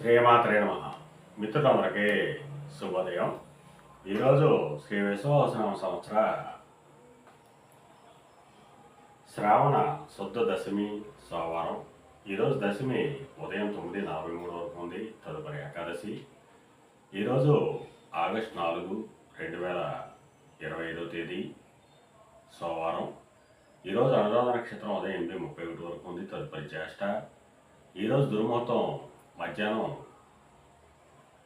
శ్రీమాత్రే నమ. మిత్రులందరికీ శుభోదయం. ఈరోజు శ్రీ విశ్వవసనం సంవత్సర శ్రావణ శుద్ధ దశమి సోమవారం. ఈరోజు దశమి ఉదయం తొమ్మిది నలభై మూడు వరకు ఉంది తదుపరి ఏకాదశి. ఈరోజు ఆగస్ట్ నాలుగు రెండు వేల ఇరవై ఐదో తేదీ సోమవారం. ఈరోజు అనురాధ నక్షత్రం ఉదయం ఎనిమిది ముప్పై ఒకటి వరకు ఉంది తదుపరి జ్యేష్ఠ. ఈరోజు దుర్ముహూర్తం మధ్యాహ్నం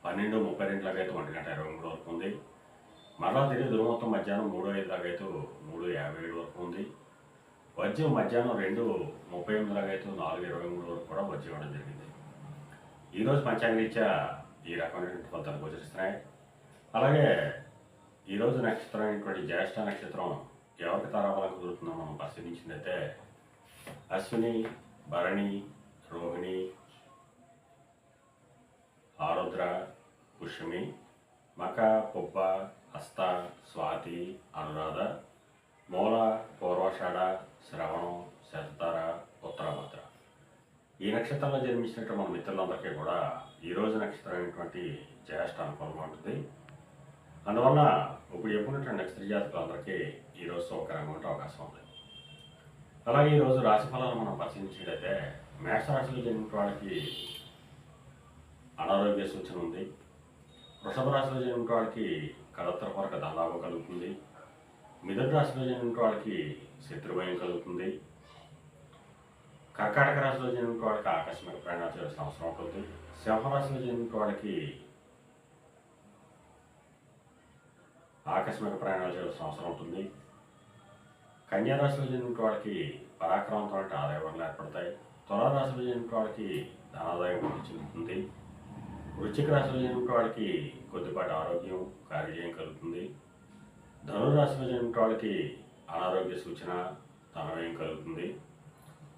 పన్నెండు ముప్పై రెండులాగైతే ఒంటి గంట ఇరవై మూడు వరకు ఉంది. మరలా తిరిగి దుర్ముహూర్తం మధ్యాహ్నం మూడు ఐదులాగైతే మూడు యాభై ఏడు వరకు ఉంది. వజ్యం మధ్యాహ్నం రెండు ముప్పై ఎనిమిది లాగైతే నాలుగు ఇరవై మూడు వరకు కూడా వజ్యం ఇవ్వడం జరిగింది. ఈరోజు పంచాంగరీత్యా ఈ రకమైనటువంటి ఫలితాలు గోచరిస్తున్నాయి. అలాగే ఈరోజు నక్షత్రం అయినటువంటి జ్యేష్ఠ నక్షత్రం ఎవరికి తారాబలం కుదురుతుందో మనం పరిశీలించిందైతే అశ్విని భరణి రోహిణి ఆరుద్ర పుష్మి మక పుబ్బ హస్త స్వాతి అనురాధ మూల పూర్వషాఢ శ్రవణం శతతార ఉత్తరభద్ర. ఈ నక్షత్రంలో జన్మించినట్టు మన మిత్రులందరికీ కూడా ఈ రోజు నక్షత్రం అయినటువంటి జ్యేష్ఠ అనుకూలంగా ఉంటుంది. అందువల్ల ఇప్పుడు చెప్పుకున్నటువంటి నక్షత్ర జాతకులందరికీ ఈరోజు సౌకర్యంగా ఉండే అవకాశం ఉంది. అలాగే ఈరోజు రాశిఫలాలు మనం పరిశీలించినట్లయితే మేషరాశిలో జన్మిన వాళ్ళకి అనారోగ్య సూచన ఉంది. వృషభ రాశిలో జరిగిన వాళ్ళకి కడత్తర దాదాపు ధనలాభం కలుగుతుంది. మిథున రాశిలో జరిగిన వాళ్ళకి శత్రుభయం కలుగుతుంది. కర్కాటక రాశిలో జరిగిన వాళ్ళకి ఆకస్మిక ప్రయాణాలు చేయాల్సిన అవసరం ఉంటుంది. సింహరాశిలో జరిగిన వాళ్ళకి ఆకస్మిక ప్రయాణాలు చేయాల్సిన అవసరం ఉంటుంది. కన్యారాశిలో జరిగిన వాళ్ళకి పరాక్రమంతో ఆదాయ వనరులు ఏర్పడతాయి. తులారాశిలో జరిగిన వాళ్ళకి ధనాదాయం వృద్ధి చెందుతుంది. వృశ్చిక రాశిలో జన్మించిన వాళ్ళకి కొద్దిపాటి ఆరోగ్యం కార్యజయం కలుగుతుంది. ధనురాశిలో జన్మించిన వాళ్ళకి అనారోగ్య సూచన ధనవ్యయం కలుగుతుంది.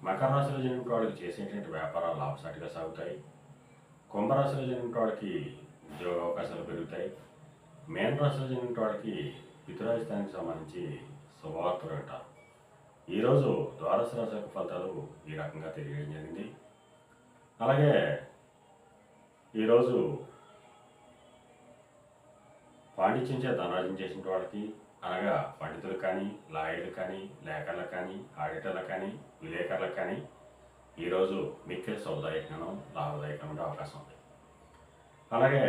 మకర రాశిలో జన్మించిన వాళ్ళకి చేసేటువంటి వ్యాపారాలు లాభసాటిగా సాగుతాయి. కుంభరాశిలో జన్మించిన వాళ్ళకి ఉద్యోగ అవకాశాలు పెరుగుతాయి. మేన రాశిలో జన్మించిన వాళ్ళకి పితృరాజస్థానికి సంబంధించి శుభవార్తలు వింటారు ఈరోజు ద్వాదశ రాశి యొక్క ఫలితాలు ఈ రకంగా తెలియడం జరిగింది. అలాగే ఈరోజు పాండిత్యం చేత ధనరాజ్యం చేసిన వాళ్ళకి అనగా పండితులు కానీ లాయర్లు కానీ లేఖర్లు కానీ ఆడిటర్లు కానీ విలేకరులకు కానీ ఈరోజు మిక్కిలి సౌదాయకంగా లాభదాయకంగా ఉండే అవకాశం ఉంది. అలాగే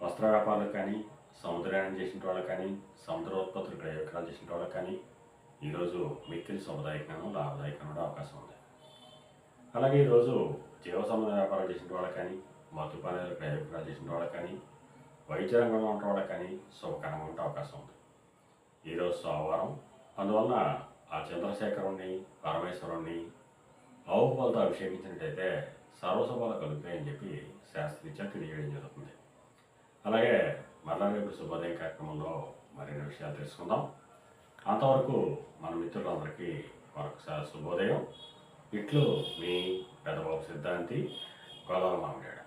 వస్త్ర వ్యాపారులకు కానీ సముద్రయానం చేసిన వాళ్ళకి కానీ సముద్రోత్పత్తులు ఉత్పత్తులు విక్రయాలు చేసిన వాళ్ళకి కానీ ఈరోజు మిక్కిలి సౌదాయకంగా లాభదాయకంగా ఉండే అవకాశం ఉంది. అలాగే ఈరోజు జీవ సంబంధ వ్యాపారాలు చేసిన వాళ్ళకి కానీ మధుపానాలు క్రయ విక్రయాలు చేసిన వాళ్ళకి కానీ వైద్య రంగంలో ఉన్న వాళ్ళకి కానీ శుభకరంగా ఉండే అవకాశం ఉంది. ఈరోజు సోమవారం అందువలన ఆ చంద్రశేఖరుణ్ణి పరమేశ్వరుణ్ణి ఆవు పాలతో అభిషేకించినట్టయితే సర్వశుభాలు కలుగుతాయని చెప్పి శాస్త్రీత్యా తెలియజేయడం జరుగుతుంది. అలాగే మరలా రేపు శుభోదయం కార్యక్రమంలో మరిన్ని విషయాలు తెలుసుకుందాం. అంతవరకు మన మిత్రులందరికీ మరొకసారి శుభోదయం. ఇట్లు మీ పెద్దబాబు సిద్ధాంతి గోదావరి మామిడాడు